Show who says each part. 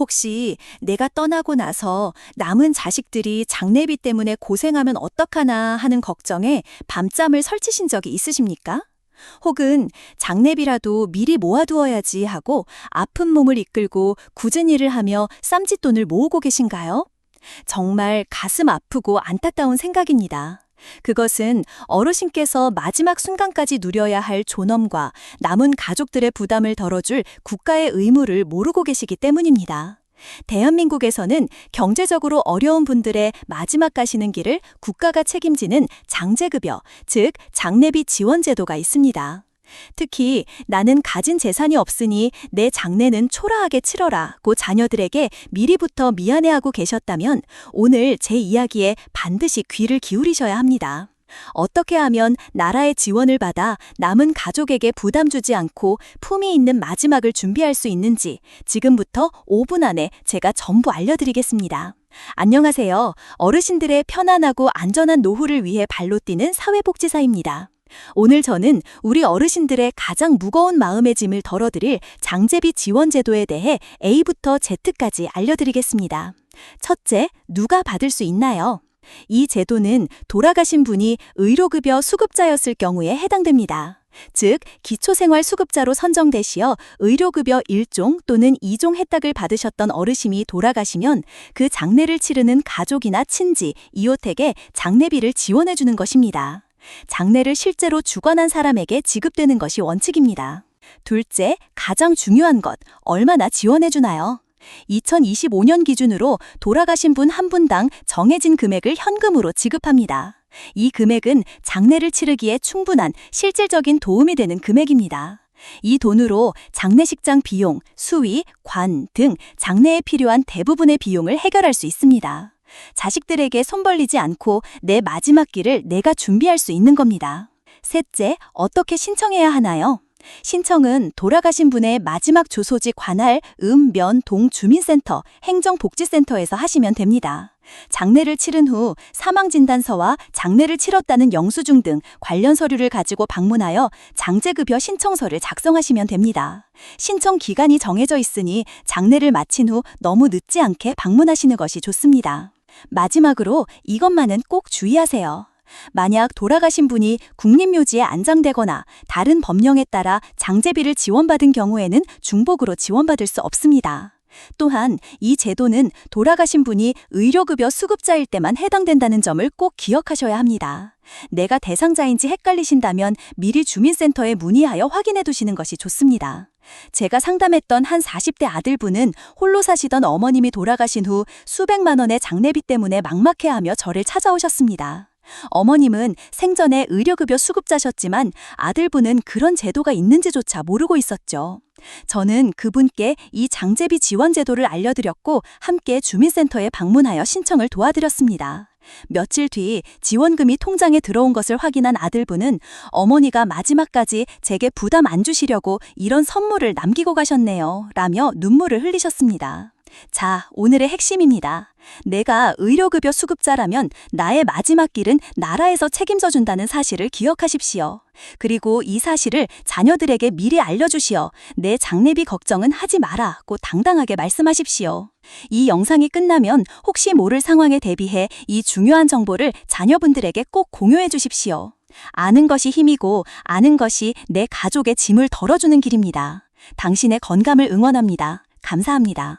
Speaker 1: 혹시 내가 떠나고 나서 남은 자식들이 장례비 때문에 고생하면 어떡하나 하는 걱정에 밤잠을 설치신 적이 있으십니까? 혹은 장례비라도 미리 모아두어야지 하고 아픈 몸을 이끌고 굳은 일을 하며 쌈짓돈을 모으고 계신가요? 정말 가슴 아프고 안타까운 생각입니다. 그것은 어르신께서 마지막 순간까지 누려야 할 존엄과 남은 가족들의 부담을 덜어줄 국가의 의무를 모르고 계시기 때문입니다. 대한민국에서는 경제적으로 어려운 분들의 마지막 가시는 길을 국가가 책임지는 장제급여, 즉 장례비 지원 제도가 있습니다. 특히 나는 가진 재산이 없으니 내 장례는 초라하게 치러라고 자녀들에게 미리부터 미안해하고 계셨다면 오늘 제 이야기에 반드시 귀를 기울이셔야 합니다. 어떻게 하면 나라의 지원을 받아 남은 가족에게 부담 주지 않고 품위 있는 마지막을 준비할 수 있는지 지금부터 5분 안에 제가 전부 알려드리겠습니다. 안녕하세요. 어르신들의 편안하고 안전한 노후를 위해 발로 뛰는 사회복지사입니다. 오늘 저는 우리 어르신들의 가장 무거운 마음의 짐을 덜어드릴 장제비 지원 제도에 대해 A부터 Z까지 알려드리겠습니다. 첫째, 누가 받을 수 있나요? 이 제도는 돌아가신 분이 의료급여 수급자였을 경우에 해당됩니다. 즉, 기초생활수급자로 선정되시어 의료급여 1종 또는 2종 혜택을 받으셨던 어르신이 돌아가시면 그 장례를 치르는 가족이나 친지, 이웃에게 장례비를 지원해주는 것입니다. 장례를 실제로 주관한 사람에게 지급되는 것이 원칙입니다. 둘째, 가장 중요한 것, 얼마나 지원해주나요? 2025년 기준으로 돌아가신 분 한 분당 정해진 금액을 현금으로 지급합니다. 이 금액은 장례를 치르기에 충분한 실질적인 도움이 되는 금액입니다. 이 돈으로 장례식장 비용, 수위, 관 등 장례에 필요한 대부분의 비용을 해결할 수 있습니다. 자식들에게 손 벌리지 않고 내 마지막 길을 내가 준비할 수 있는 겁니다. 셋째, 어떻게 신청해야 하나요? 신청은 돌아가신 분의 마지막 주소지 관할 음, 면, 동 주민센터, 행정복지센터에서 하시면 됩니다. 장례를 치른 후 사망진단서와 장례를 치렀다는 영수증 등 관련 서류를 가지고 방문하여 장제급여 신청서를 작성하시면 됩니다. 신청 기간이 정해져 있으니 장례를 마친 후 너무 늦지 않게 방문하시는 것이 좋습니다. 마지막으로 이것만은 꼭 주의하세요. 만약 돌아가신 분이 국립묘지에 안장되거나 다른 법령에 따라 장제비를 지원받은 경우에는 중복으로 지원받을 수 없습니다. 또한 이 제도는 돌아가신 분이 의료급여 수급자일 때만 해당된다는 점을 꼭 기억하셔야 합니다. 내가 대상자인지 헷갈리신다면 미리 주민센터에 문의하여 확인해 두시는 것이 좋습니다. 제가 상담했던 한 40대 아들분은 홀로 사시던 어머님이 돌아가신 후 수백만 원의 장례비 때문에 막막해하며 저를 찾아오셨습니다. 어머님은 생전에 의료급여 수급자셨지만 아들분은 그런 제도가 있는지조차 모르고 있었죠. 저는 그분께 이 장제비 지원 제도를 알려드렸고 함께 주민센터에 방문하여 신청을 도와드렸습니다. 며칠 뒤 지원금이 통장에 들어온 것을 확인한 아들분은 어머니가 마지막까지 제게 부담 안 주시려고 이런 선물을 남기고 가셨네요. 라며 눈물을 흘리셨습니다. 자, 오늘의 핵심입니다. 내가 의료급여 수급자라면 나의 마지막 길은 나라에서 책임져 준다는 사실을 기억하십시오. 그리고 이 사실을 자녀들에게 미리 알려주시어 내 장례비 걱정은 하지 마라고 당당하게 말씀하십시오. 이 영상이 끝나면 혹시 모를 상황에 대비해 이 중요한 정보를 자녀분들에게 꼭 공유해 주십시오. 아는 것이 힘이고 아는 것이 내 가족의 짐을 덜어주는 길입니다. 당신의 건강을 응원합니다. 감사합니다.